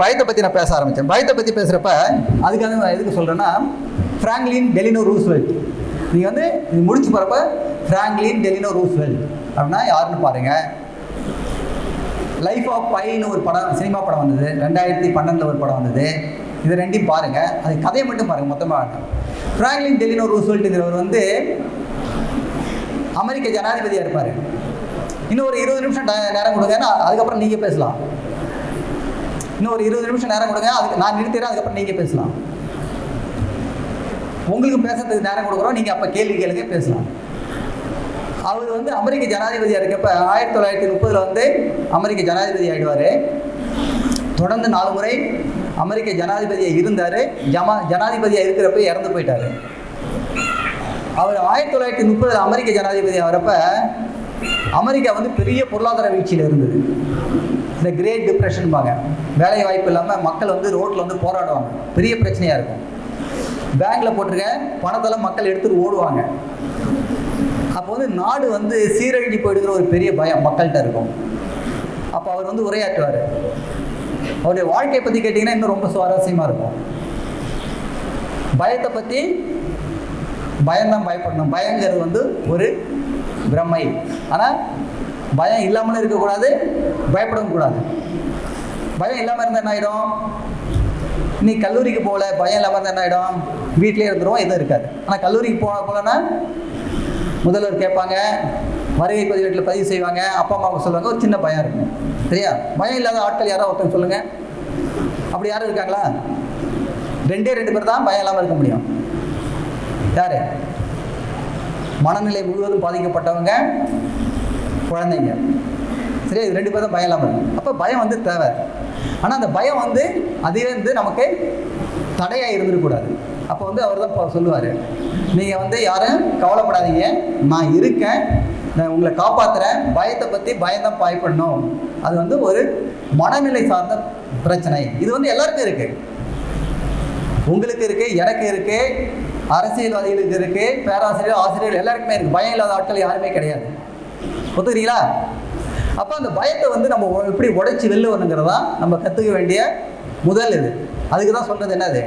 பயத்தை பற்றி நான் பேச ஆரம்பித்தேன் பயத்தை பற்றி பேசுகிறப்ப அதுக்காக நான் எதுக்கு சொல்கிறேன்னா ஃப்ராங்க்லின் டெலினோ ரூஸ்வெல்ட் நீங்கள் வந்து இது முடிச்சு போகிறப்ப ஃப்ராங்க்லின் டெலினோ ரூஸ்வெல்ட் அப்படின்னா யாருன்னு பாருங்கள் லைஃப் ஆஃப் பைன்னு ஒரு படம் சினிமா படம் வந்தது. ரெண்டாயிரத்தி பன்னெண்டில் ஒரு படம் வந்தது. இது ரெண்டையும் பாருங்கள் அது கதையை மட்டும் பாருங்கள் மொத்தமாக ஃப்ராங்க்லின் டெலினோ ரூஸ்வெல்ட்டுங்கிறவர் வந்து அமெரிக்க ஜனாதிபதியாக இருப்பார். இன்னும் ஒரு இருபது நிமிஷம் நேரம் கொடுங்க ஏன்னா அதுக்கப்புறம் நீங்கள் பேசலாம். இன்னும் ஒரு இருபது நிமிஷம் நேரம் கொடுங்க. அதுக்கு நான் நிறுத்திடுறேன் அதுக்கப்புறம் நீங்கள் பேசலாம். உங்களுக்கு பேசுறதுக்கு நேரம் கொடுக்குறோம் நீங்கள் அப்போ கேள்வி கேளுங்க பேசலாம். அவர் வந்து அமெரிக்க ஜனாதிபதியாக இருக்கப்ப ஆயிரத்தி தொள்ளாயிரத்தி முப்பதில் வந்து அமெரிக்க ஜனாதிபதி ஆகிடுவார் தொடர்ந்து நாலு முறை அமெரிக்க ஜனாதிபதியாக இருந்தார். ஜமா ஜனாதிபதியாக இருக்கிறப்ப இறந்து போயிட்டார். அவர் ஆயிரத்தி தொள்ளாயிரத்தி முப்பதில் அமெரிக்க ஜனாதிபதி ஆகிறப்ப அமெரிக்கா வந்து பெரிய பொருளாதார வீழ்ச்சியில் இருந்தது. இந்த கிரேட் டிப்ரெஷன்பாங்க வேலை வாய்ப்பு இல்லாமல் மக்கள் வந்து ரோட்டில் வந்து போராடுவாங்க. பெரிய பிரச்சனையாக இருக்கும். பேங்க்கில் போட்டிருக்க பணத்தெல்லாம் மக்கள் எடுத்துட்டு ஓடுவாங்க. அப்போ வந்து நாடு வந்து சீரழிஞ்சு போயிடுங்கிற ஒரு பெரிய பயம் மக்கள்கிட்ட இருக்கும். அப்போ அவர் வந்து உரையாற்றுவார். அவருடைய வாழ்க்கையை பற்றி கேட்டிங்கன்னா இன்னும் ரொம்ப சுவாரஸ்யமாக இருக்கும். பயத்தை பற்றி பயம்தான் பயப்படணும். பயங்கிறது வந்து ஒரு பிரம்மை ஆனால் பயம் இல்லாமலும் இருக்கக்கூடாது பயப்படவும் கூடாது பயம் இல்லாமல் இருந்தால் என்ன ஆகிடும் நீ கல்லூரிக்கு போகல பயம் இல்லாமல் இருந்தால் என்ன ஆகிடும் வீட்டிலே இருந்துருவோம் எதுவும் இருக்காது. ஆனால் கல்லூரிக்கு போன போலன்னா முதல்வர் கேட்பாங்க வருகை பதிவேட்டில் பதிவு செய்வாங்க அப்பா அம்மாவுக்கு சொல்லுவாங்க ஒரு சின்ன பயம் இருக்கும். சரியா? பயம் இல்லாத ஆட்கள் யாரோ ஒருத்தங்க சொல்லுங்கள் அப்படி யாரும் இருக்காங்களா? ரெண்டே ரெண்டு பேர் தான் பயம் இல்லாமல் இருக்க முடியும். யாரு? மனநிலை முழுவதும் பாதிக்கப்பட்டவங்க. குழந்தைங்க. சரி இது ரெண்டு பேரும் பயம் இல்லாமல் அப்போ பயம் வந்து தேவை. ஆனால் அந்த பயம் வந்து அதே வந்து நமக்கு தடையாக இருந்துடக்கூடாது அப்போ வந்து அவர் தான் சொல்லுவார். நீங்கள் வந்து யாரும் கவலைப்படாதீங்க. நான் இருக்கேன். நான் உங்களை காப்பாற்றுறேன் பயத்தை பற்றி பயந்தான் பயப்படணும். அது வந்து ஒரு மனநிலை சார்ந்த பிரச்சனை. இது வந்து எல்லாருக்கும் இருக்குது உங்களுக்கு இருக்கு எனக்கு இருக்கு அரசியல்வாதிகளுக்கு இருக்கு பேராசிரியர் ஆசிரியர் எல்லாருக்குமே இருக்கு. பயம் இல்லாத ஆட்கள் யாருமே கிடையாது. ஒத்துக்கிறீங்களா அப்போ அந்த பயத்தை வந்து நம்ம எப்படி உடைச்சி வெளில வரணுங்கிறதா நம்ம கற்றுக்க வேண்டிய முதல் இது. அதுக்கு தான் சொல்கிறது என்னது?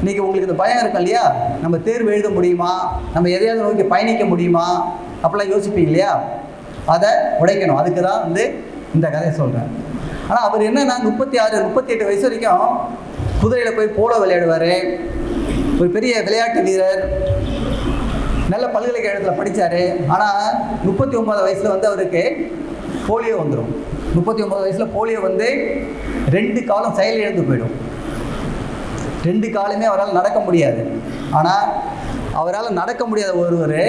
இன்னைக்கு உங்களுக்கு இந்த பயம் இருக்கும் இல்லையா? நம்ம தேர்வு எழுத முடியுமா? நம்ம எதையாவது நோக்கி பயணிக்க முடியுமா? அப்படிலாம் யோசிப்பீங்க இல்லையா? அதை உடைக்கணும். அதுக்கு தான் வந்து இந்த கதையை சொல்கிறேன் ஆனால் அவர் என்னன்னா முப்பத்தி ஆறு முப்பத்தி எட்டு வயசு வரைக்கும் குதிரையில் போய் போலோ விளையாடுவார். ஒரு பெரிய விளையாட்டு வீரர். நல்ல பல்கலைக்கழகத்தில் படித்தார் ஆனால் முப்பத்தி ஒன்பது வயசில் வந்து அவருக்கு போலியோ வந்துடும் முப்பத்தி ஒன்பது வயசில் போலியோ வந்து ரெண்டு காலம் செயல் இழந்து போயிடும். ரெண்டு காலுமே அவரால் நடக்க முடியாது. ஆனால் அவரால் நடக்க முடியாத ஒருவர்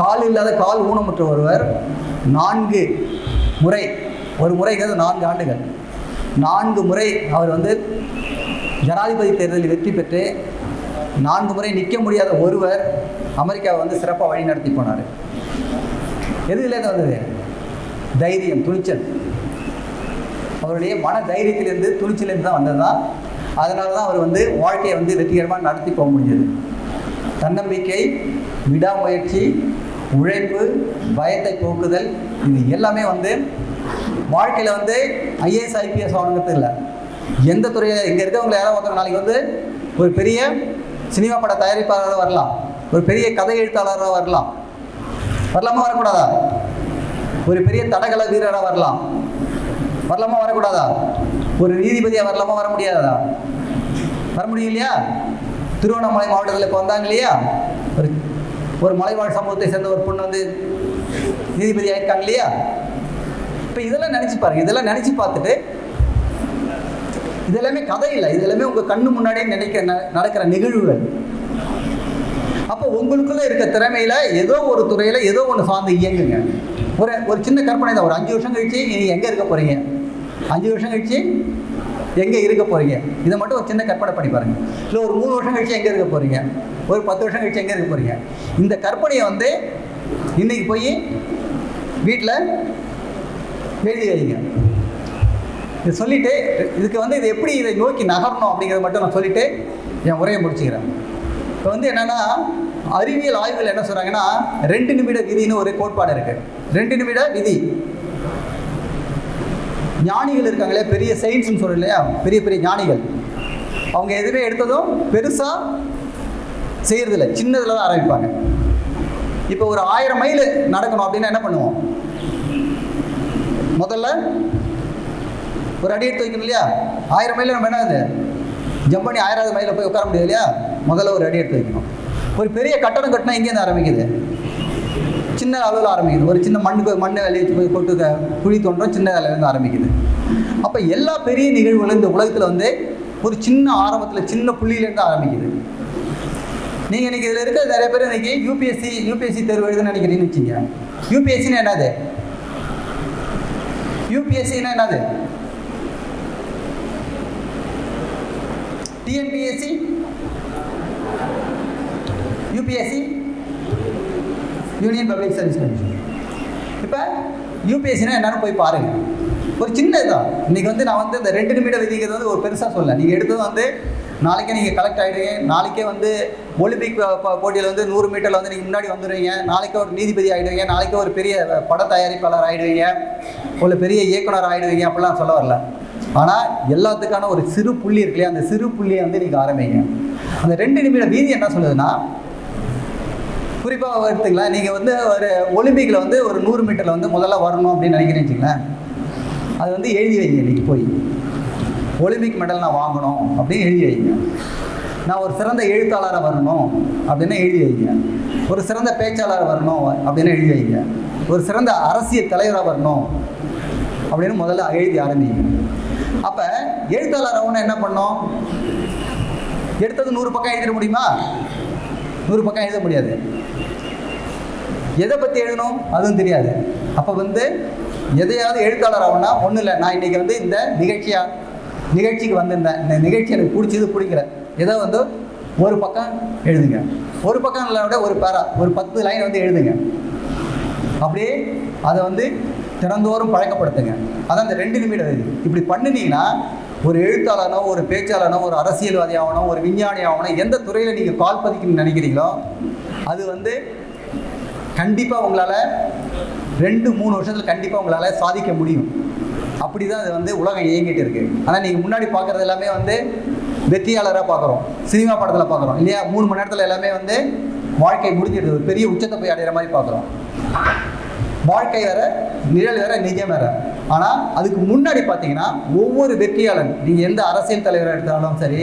கால் இல்லாத கால் ஊனமுற்ற ஒருவர் நான்கு முறை ஒரு முறைங்கிறது நான்கு ஆண்டுகள். நான்கு முறை அவர் வந்து ஜனாதிபதி தேர்தலில் வெற்றி பெற்று நான்கு முறை நிற்க முடியாத ஒருவர் அமெரிக்காவை வந்து சிறப்பாக வழி நடத்தி போனார். எதுலேருந்து வந்தது? தைரியம் துணிச்சல். அவருடைய மன தைரியத்திலிருந்து துணிச்சலேருந்து தான் வந்தது தான். அதனால தான் அவர் வந்து வாழ்க்கையை வந்து வெற்றிகரமாக நடத்தி போக முடிஞ்சது. தன்னம்பிக்கை விடாமுயற்சி உழைப்பு பயத்தை போக்குதல் இது எல்லாமே வந்து வாழ்க்கையில் வந்து ஐஏஎஸ் ஐபிஎஸ் ஆகணுங்கிறது இல்லை. எந்த துறையில் இங்கே இருக்கவங்க யாராவது ஒருத்தவங்க நாளைக்கு வந்து ஒரு பெரிய சினிமா பட தயாரிப்பாளராக வரலாம். ஒரு பெரிய கதை எழுத்தாளராக வரலாம். வரலாமா வரக்கூடாதா? ஒரு பெரிய தடகள வீரராக வரலாம். வரலாமா வரக்கூடாதா? ஒரு நீதிபதியாக வரலாமா வர முடியாதா? வர முடியும் இல்லையா திருவண்ணாமலை மாவட்டத்தில் இப்போ வந்தாங்க இல்லையா? ஒரு ஒரு மலைவாழ் சமூகத்தை சேர்ந்த ஒரு பொண்ணு வந்து நீதிபதி ஆயிருக்காங்க இல்லையா? இப்போ இதெல்லாம் நினச்சி பாருங்க. இதெல்லாம் நினச்சி பார்த்துட்டு இதெல்லாமே கதை இல்லை. இதெல்லாமே உங்கள் கண்ணு முன்னாடியே நினைக்க ந- நடக்கிற நிகழ்வுகள். அப்போ உங்களுக்குள்ளே இருக்க திறமையில் ஏதோ ஒரு துறையில் ஏதோ ஒன்று சார்ந்து இயங்குங்க. ஒரு ஒரு சின்ன கற்பனை தான். ஒரு அஞ்சு வருஷம் கழிச்சு நீ எங்கே இருக்க போகிறீங்க அஞ்சு வருஷம் கழிச்சு எங்கே இருக்க போகிறீங்க இதை மட்டும் ஒரு சின்ன கற்பனை பண்ணி பாருங்கள் இல்லை ஒரு மூணு வருஷம் கழிச்சு எங்கே இருக்க போகிறீங்க ஒரு பத்து வருஷம் கழிச்சு எங்கே இருக்க போகிறீங்க இந்த கற்பனையை வந்து இன்றைக்கி போய் வீட்டில் எழுதி வைங்க. இது சொல்லிவிட்டு இதுக்கு வந்து இது எப்படி இதை நோக்கி நகரணும் அப்படிங்கிறத மட்டும் நான் சொல்லிவிட்டு என் உரையை முடிச்சுக்கிறேன். இப்போ வந்து என்னென்னா அறிவியல் ஆய்வுகள் என்ன சொல்றாங்கன்னா ரெண்டு நிமிட விதின்னு ஒரு கோட்பாடு இருக்கு. ரெண்டு நிமிட விதி. ஞானிகள் இருக்காங்களே பெரிய சயின்ஸ்னு சொல்கிறோம் இல்லையா? பெரிய பெரிய ஞானிகள். அவங்க எதுவுமே எடுத்ததும் பெருசாக செய்கிறதில்ல சின்னதில் தான் ஆரம்பிப்பாங்க. இப்போ ஒரு ஆயிரம் மைல் நடக்கணும் அப்படின்னா என்ன பண்ணுவோம்? முதல்ல ஒரு அடி எடுத்து வைக்கணும் இல்லையா? ஆயிரம் மைல் நம்ம என்னது ஜம்ப் பண்ணி ஆயிராவது மைலில் போய் உட்கார முடியாது இல்லையா? முதல்ல ஒரு அடி எடுத்து வைக்கணும். ஒரு பெரிய கட்டடம் கட்டினா எங்கேருந்து ஆரம்பிக்குது. சின்ன அளவில் ஆரம்பிக்குது. ஒரு சின்ன மண்ணுக்கு மண்ணை வேலையை வச்சு போய் கொட்டு குழி தோன்றும் சின்ன வேலையிலேருந்து ஆரம்பிக்குது. அப்போ எல்லா பெரிய நிகழ்வுகளும் இந்த உலகத்தில் வந்து ஒரு சின்ன ஆரம்பத்தில் சின்ன புள்ளியிலேருந்து ஆரம்பிக்குது. நீங்கள் இன்றைக்கி இதில் இருக்க நிறைய பேர் இன்னைக்கு யூபிஎஸ்சி யூபிஎஸ்சி தேர்வு எழுதுன்னு நினைக்கிறீங்கன்னு வச்சுங்க யூபிஎஸ்சின்னு என்னது? யூபிஎஸ்சின்னா என்னது? TNPSC UPSC union public service commission இப்போ யூபிஎஸ்சினா என்னென்னு போய் பாருங்க. ஒரு சின்ன இதுதான் இன்னைக்கு வந்து நான் வந்து இந்த ரெண்டு நிமிட விதிக்கிறது வந்து ஒரு பெருசாக சொல்ல நீங்கள் எடுத்தது வந்து நாளைக்கே நீங்கள் கலெக்ட் ஆகிடுவீங்க நாளைக்கே வந்து ஒலிம்பிக் போட்டியில் வந்து நூறு மீட்டரில் வந்து நீங்கள் முன்னாடி வந்துடுவீங்க நாளைக்கே ஒரு நீதிபதி ஆகிடுவீங்க நாளைக்கே ஒரு பெரிய பட தயாரிப்பாளர் ஆகிடுவீங்க ஒரு பெரிய இயக்குனர் ஆகிடுவீங்க அப்படிலாம் சொல்ல வரல. ஆனால் எல்லாத்துக்கான ஒரு சிறு புள்ளி இருக்கு இல்லையா? அந்த சிறு புள்ளியை வந்து நீங்கள் ஆரம்பிங்க. அந்த ரெண்டு நிமிட வீதி என்ன சொல்லுதுன்னா குறிப்பாக எடுத்துக்கலாம் நீங்கள் வந்து ஒரு ஒலிம்பிக்கில் வந்து ஒரு நூறு மீட்டரில் வந்து முதல்ல வரணும் அப்படின்னு நினைக்கிறேன்னு வச்சுங்களேன் அது வந்து எழுதி வைங்க இன்றைக்கி போய். ஒலிம்பிக் மெடல் நான் வாங்கணும் அப்படின்னு எழுதி வைங்க. நான் ஒரு சிறந்த எழுத்தாளராக வரணும் அப்படின்னு எழுதி வைங்க. ஒரு சிறந்த பேச்சாளராக வரணும் அப்படின்னு எழுதி வைங்க. ஒரு சிறந்த அரசியல் தலைவராக வரணும் அப்படின்னு முதல்ல எழுதி ஆரம்பிங்க. அப்போ எழுத்தாளர் ஆகணும்னா என்ன பண்ணோம் எடுத்தது நூறு பக்கம் எழுதிட முடியுமா? நூறு பக்கம் எழுத முடியாது. எதை பற்றி எழுதணும்? அதுவும் தெரியாது. அப்போ வந்து எதையாவது எழுத்தாளர் ஆகணும்னா ஒன்றும் இல்லை. நான் இன்றைக்கி வந்து இந்த நிகழ்ச்சியாக நிகழ்ச்சிக்கு வந்திருந்தேன். இந்த நிகழ்ச்சி எனக்கு பிடிச்சது பிடிக்கல. ஏதோ வந்து ஒரு பக்கம் எழுதுங்க. ஒரு பக்கம் இல்லை விட ஒரு பேரா ஒரு பத்து லைன் வந்து எழுதுங்க. அப்படியே அதை வந்து தினந்தோறும் பழக்கப்படுத்துங்க. அதான் இந்த ரெண்டு நிமிடம் இது இப்படி பண்ணினீங்கன்னா ஒரு எழுத்தாளனோ ஒரு பேச்சாளனோ ஒரு அரசியல்வாதி ஆகணும் ஒரு விஞ்ஞானி ஆகணும் எந்த துறையில் நீங்கள் கால் பதிக்கணும்னு நினைக்கிறீங்களோ அது வந்து கண்டிப்பாக உங்களால் ரெண்டு மூணு வருஷத்தில் கண்டிப்பாக உங்களால் சாதிக்க முடியும். அப்படி தான் அது வந்து உலகம் இயங்கிட்டு இருக்குது ஆனால் நீங்கள் முன்னாடி பார்க்குறது எல்லாமே வந்து வெற்றியாளராக பார்க்குறோம் சினிமா படத்தில் பார்க்குறோம் இல்லையா? மூணு மணி நேரத்தில் எல்லாமே வந்து வாழ்க்கை முடிஞ்சிடுது. ஒரு பெரிய உச்சத்தை போய் அடைகிற மாதிரி பார்க்குறோம் வாழ்க்கை வேற நிழல் வேற நிஜம் வேற. ஆனால் அதுக்கு முன்னாடி பார்த்தீங்கன்னா ஒவ்வொரு வெற்றியாளன் நீங்கள் எந்த அரசியல் தலைவராக எடுத்தாலும் சரி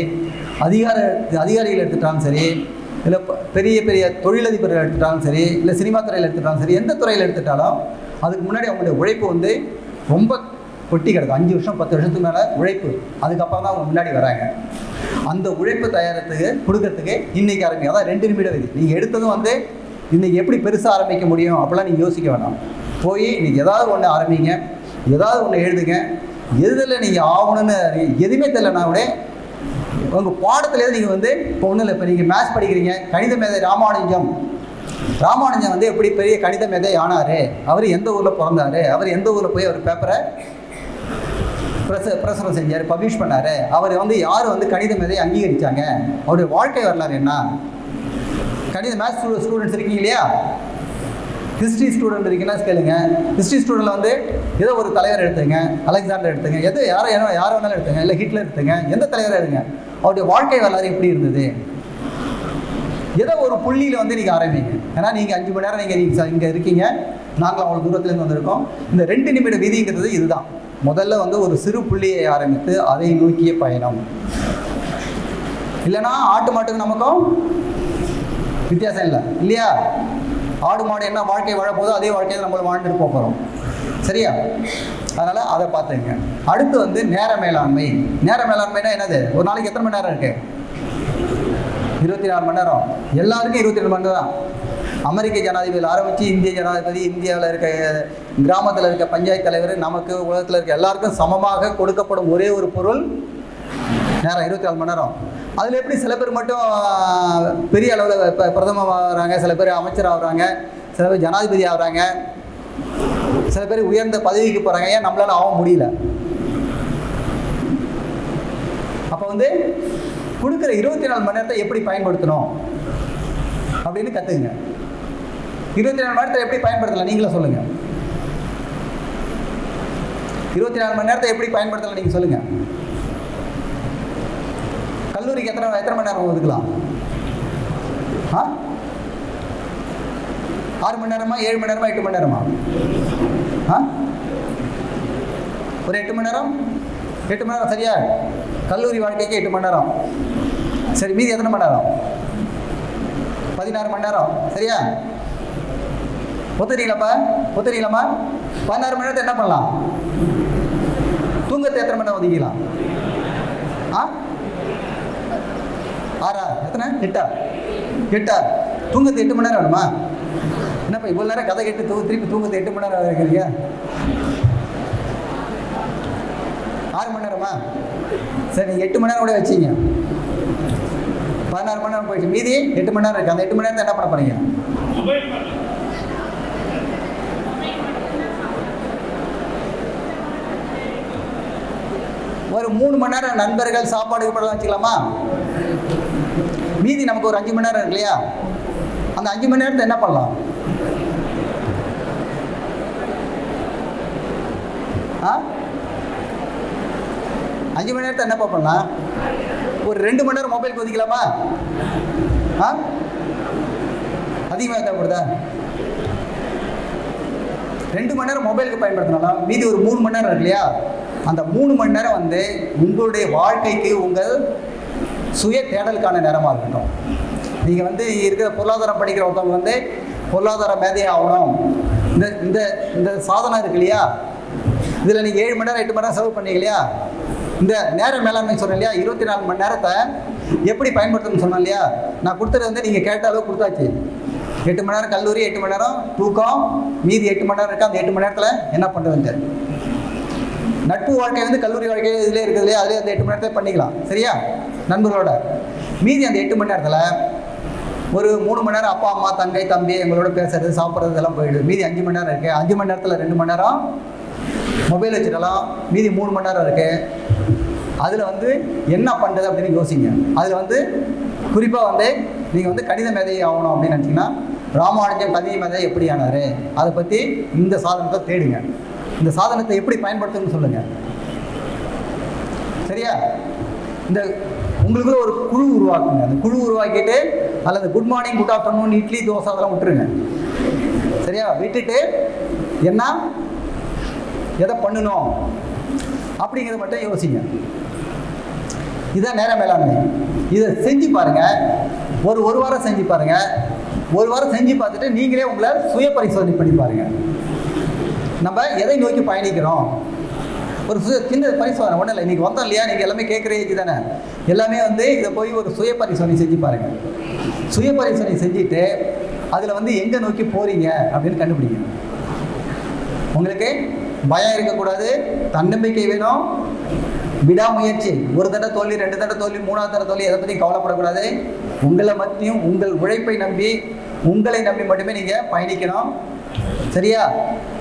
அதிகார அதிகாரிகள் எடுத்துட்டாலும் சரி இல்லை பெரிய பெரிய தொழிலதிபர்கள் எடுத்துட்டாலும் சரி இல்லை சினிமா துறையில் எடுத்துட்டாலும் சரி எந்த துறையில் எடுத்துட்டாலும் அதுக்கு முன்னாடி அவங்களுடைய உழைப்பு வந்து ரொம்ப கொட்டி கிடக்கும் அஞ்சு வருஷம் பத்து வருஷத்துக்கு மேலே உழைப்பு. அதுக்கப்புறம் தான் அவங்க முன்னாடி வராங்க. அந்த உழைப்பு தயாரத்துக்கு கொடுக்கறதுக்கு இன்னைக்கு ஆரம்பிக்கும் அதான் ரெண்டு நிமிடம் இது நீங்கள் எடுத்ததும் வந்து இன்னைக்கு எப்படி பெருசாக ஆரம்பிக்க முடியும் அப்படிலாம் நீங்கள் யோசிக்க வேண்டாம் போய் நீங்கள் ஏதாவது ஒன்று ஆரம்பிங்க. ஏதாவது ஒன்று எழுதுங்க. எதில் நீங்கள் ஆகணும்னு எதுவுமே தெரியலனா கூட உங்கள் பாடத்துலேருந்து நீங்கள் வந்து இப்போ ஒன்றும் இல்லை இப்போ நீங்கள் மேத்ஸ் படிக்கிறீங்க கணித மேதை ராமானுஜம். ராமானுஜம் வந்து எப்படி பெரிய கணித மேதை ஆனார்? அவர் எந்த ஊரில் பிறந்தாரு? அவர் எந்த ஊரில் போய் அவர் பேப்பரை பிரச பிரசுரம் செஞ்சார் பப்ளிஷ் பண்ணார்? அவர் வந்து யார் வந்து கணித மேதை அங்கீகரித்தாங்க அவருடைய வாழ்க்கை வரலாறு என்ன? கணித மேத்ஸ் ஸ்டூடெண்ட்ஸ் இருக்கீங்க இல்லையா? ஹிஸ்ட்ரி ஸ்டூடெண்ட் இருக்கீங்கன்னா கேளுங்க. ஹிஸ்ட்ரி ஸ்டூடெண்ட்டில் வந்து ஏதோ ஒரு தலைவர் எடுத்துங்க அலெக்சாண்டர் எடுத்துங்க. எது யாரோ யாரோ யாரை வேணாலும் எடுத்துங்க இல்லை ஹிட்லர் எடுத்துங்க எந்த தலைவரை எடுங்க. அவருடைய வாழ்க்கை வரலாறு எப்படி இருந்தது? ஏதோ ஒரு புள்ளியில் வந்து நீங்கள் ஆரம்பிங்க. ஏன்னா நீங்கள் அஞ்சு மணி நேரம் நீங்கள் நீங்கள் இங்கே இருக்கீங்க. நாங்கள் அவ்வளோ தூரத்துலேருந்து வந்திருக்கோம். இந்த ரெண்டு நிமிட விதிங்கிறது இதுதான். முதல்ல வந்து ஒரு சிறு புள்ளியை ஆரம்பித்து அதை நோக்கிய பயணம். இல்லைன்னா ஆட்டு மாட்டுக்கு நமக்கும் வித்தியாசம் இல்லை. இல்லையா? ஆடு மாடு என்ன வாழ்க்கை வாழ போதோ அதே வாழ்க்கையை நம்ம வாழ்ந்துட்டு போகிறோம் சரியா? அதனால் அதை பார்த்துங்க. அடுத்து வந்து நேர மேலாண்மை. நேர மேலாண்மைனா என்னது? ஒரு நாளைக்கு எத்தனை மணி நேரம் இருக்கு? இருபத்தி நாலு மணி நேரம். எல்லாருக்கும் இருபத்தி ரெண்டு மணி நேரம் தான். அமெரிக்க ஜனாதிபதியில் ஆரம்பித்து இந்திய ஜனாதிபதி இந்தியாவில் இருக்க கிராமத்தில் இருக்க பஞ்சாயத்து தலைவர் நமக்கு உலகத்தில் இருக்க எல்லாருக்கும் சமமாக கொடுக்கப்படும் ஒரே ஒரு பொருள் நேரம் இருபத்தி நாலு மணி நேரம். அதில் எப்படி சில பேர் மட்டும் பெரிய அளவில் இப்போ பிரதமர் ஆகிறாங்க சில பேர் அமைச்சர் ஆகுறாங்க சில பேர் ஜனாதிபதி ஆகுறாங்க சில பேர் உயர்ந்த பதவிக்கு போகிறாங்க ஏன்? நம்மளால ஆக முடியல. அப்போ வந்து கொடுக்குற இருபத்தி நாலு மணி நேரத்தை எப்படி பயன்படுத்தணும்? அப்படின்னு கற்றுக்குங்க இருபத்தி நாலு மணி நேரத்தை எப்படி பயன்படுத்தலாம்? நீங்களே சொல்லுங்கள் இருபத்தி நாலு மணி நேரத்தை எப்படி பயன்படுத்தலாம்? நீங்கள் சொல்லுங்கள் கல்லூரிக்கு எத்தனை எத்தனை மணி நேரம் ஒதுக்கலாம்? ஆ? ஆறு மணி நேரமா ஏழு மணி நேரமா எட்டு மணி நேரமா? ஆ? ஒரு எட்டு மணி நேரம்? எட்டு மணி நேரம் சரியா? கல்லூரி வாழ்க்கைக்கு எட்டு மணி நேரம். சரி மீதி எத்தனை மணி நேரம்? பதினாறு மணி நேரம் சரியா? ஒத்துறீங்களாப்பா ஒத்துறீங்களாம்மா பதினாறு மணி நேரத்தை என்ன பண்ணலாம்? தூங்கத்தை எத்தனை மணி நேரம் ஒதுக்கலாம் ஆ? ஆறா? எத்தனை? எட்டா? எட்டா. தூங்கத்து எட்டு மணி நேரம் வேணுமா? என்னப்பா இவ்வளோ நேரம் கதை கேட்டு தூ திருப்பி தூங்குறது எட்டு மணி நேரம் இருக்கிறீங்க ஆறு மணி நேரமா? சரி நீங்கள் எட்டு மணி நேரம் கூட வச்சிங்க. பதினாறு மணி நேரம் போயிடுச்சு. மீதி எட்டு மணி நேரம் இருக்குது அந்த எட்டு மணி நேரத்தை என்ன பண்ண போறீங்க? ஒரு மூணு மணி நேரம் நண்பர்கள் சாப்பாடு வச்சுக்கலாமா? மீதி நமக்கு ஒரு அஞ்சு மணி நேரம் இருக்கு இல்லையா? அந்த அஞ்சு மணி நேரத்தை என்ன பண்ணலாம்? ஆ? அஞ்சு மணி நேரத்தை என்னப்பா பண்ணலாம்? ஒரு ரெண்டு மணி நேரம் மொபைல் ஒதுக்கலாமா ஆ? அதிகமாக தேவைப்படுதா? ரெண்டு மணி நேரம் மொபைலுக்கு பயன்படுத்தினாலும் மீதி ஒரு மூணு மணி நேரம் இல்லையா? அந்த மூணு மணி நேரம் வந்து உங்களுடைய வாழ்க்கைக்கு உங்கள் சுய தேடலுக்கான நேரமாக இருக்கட்டும். நீங்கள் வந்து இருக்கிற பொருளாதாரம் படிக்கிற ஒருத்தவங்க வந்து பொருளாதார மேதை ஆகணும். இந்த இந்த இந்த சாதனம் இருக்கு இல்லையா? இதில் நீங்கள் ஏழு மணி நேரம் எட்டு மணி நேரம் செலவு பண்ணீங்க இல்லையா? இந்த நேர மேலாண்மை சொன்னேன் இல்லையா? இருபத்தி நாலு மணி நேரத்தை எப்படி பயன்படுத்தணும்னு சொன்னேன் இல்லையா? நான் கொடுத்தது வந்து நீங்கள் கேட்ட அளவு கொடுத்தாச்சு. எட்டு மணி நேரம் கல்லூரி எட்டு மணி நேரம் தூக்கம் மீதி எட்டு மணி நேரம் இருக்கு? அந்த எட்டு மணி நேரத்தில் என்ன பண்ணுறதுன்ட்டு நட்பு வாழ்க்கை வந்து கல்லூரி வாழ்க்கை இதில் இருக்குது இல்லையா? அதிலே அந்த எட்டு மணி நேரத்தை பண்ணிக்கலாம். சரியா? நண்பர்களோட மீதி அந்த எட்டு மணி நேரத்தில் ஒரு மூணு மணி நேரம் அப்பா அம்மா தங்கை தம்பி எங்களோட பேசுறது சாப்பிட்றது இதெல்லாம் போயிடுது. மீதி அஞ்சு மணி நேரம் இருக்குது அஞ்சு மணி நேரத்தில் ரெண்டு மணி நேரம் மொபைல் வச்சுக்கலாம் மீதி மூணு மணி நேரம் இருக்குது அதில் வந்து என்ன பண்ணுறது அப்படின்னு யோசிங்க. அதில் வந்து குறிப்பாக வந்து நீங்கள் வந்து கணித மேதை ஆகணும் அப்படின்னு நினச்சிங்கன்னா ராமானுஜன் கணித மேதை எப்படி ஆனார் அதை பற்றி இந்த சாதனத்தை தேடுங்க. இந்த சாதனத்தை எப்படி பயன்படுத்தணும்னு சொல்லுங்கள் சரியா? இந்த உங்களுக்குள்ள ஒரு குழு உருவாக்குங்க. அந்த குழு உருவாக்கிட்டு அல்லது good morning good afternoon idli dosa அதெல்லாம் விட்டுருங்க. சரியா? விட்டுட்டு என்ன? எதை பண்ணணும்? அப்படிங்கிறத மட்டும் யோசிங்க. இதான் நேரம் மேலாண்மை. இதை செஞ்சு பாருங்க. ஒரு ஒரு வாரம் செஞ்சு பாருங்க. ஒரு வாரம் செஞ்சு பார்த்துட்டு நீங்களே உங்களை சுய பரிசோதனை பண்ணி பாருங்க. நம்ம எதை நோக்கி பயணிக்கிறோம்? ஒரு சுய சின்ன பரிசோதனை ஒன்றும் இல்லை. இன்றைக்கி வந்தோம் இல்லையா? நீங்கள் எல்லாமே கேட்குற ஏஜ் தானே. எல்லாமே வந்து இதை போய் ஒரு சுய பரிசோதனை செஞ்சு பாருங்க. சுய பரிசோதனை செஞ்சுட்டு அதில் வந்து எங்கே நோக்கி போறீங்க அப்படின்னு கண்டுபிடிங்க. உங்களுக்கு பயம் இருக்கக்கூடாது தன்னம்பிக்கை வேணும். விடாமுயற்சி. ஒரு தடவை தோல்வி ரெண்டு தடவை தோல்வி மூணாவது தடவை தோல்வி எதை பற்றியும் கவலைப்படக்கூடாது. உங்களை மத்தியும் உங்கள் உழைப்பை நம்பி உங்களை நம்பி மட்டுமே நீங்கள் பயணிக்கணும். சரியா?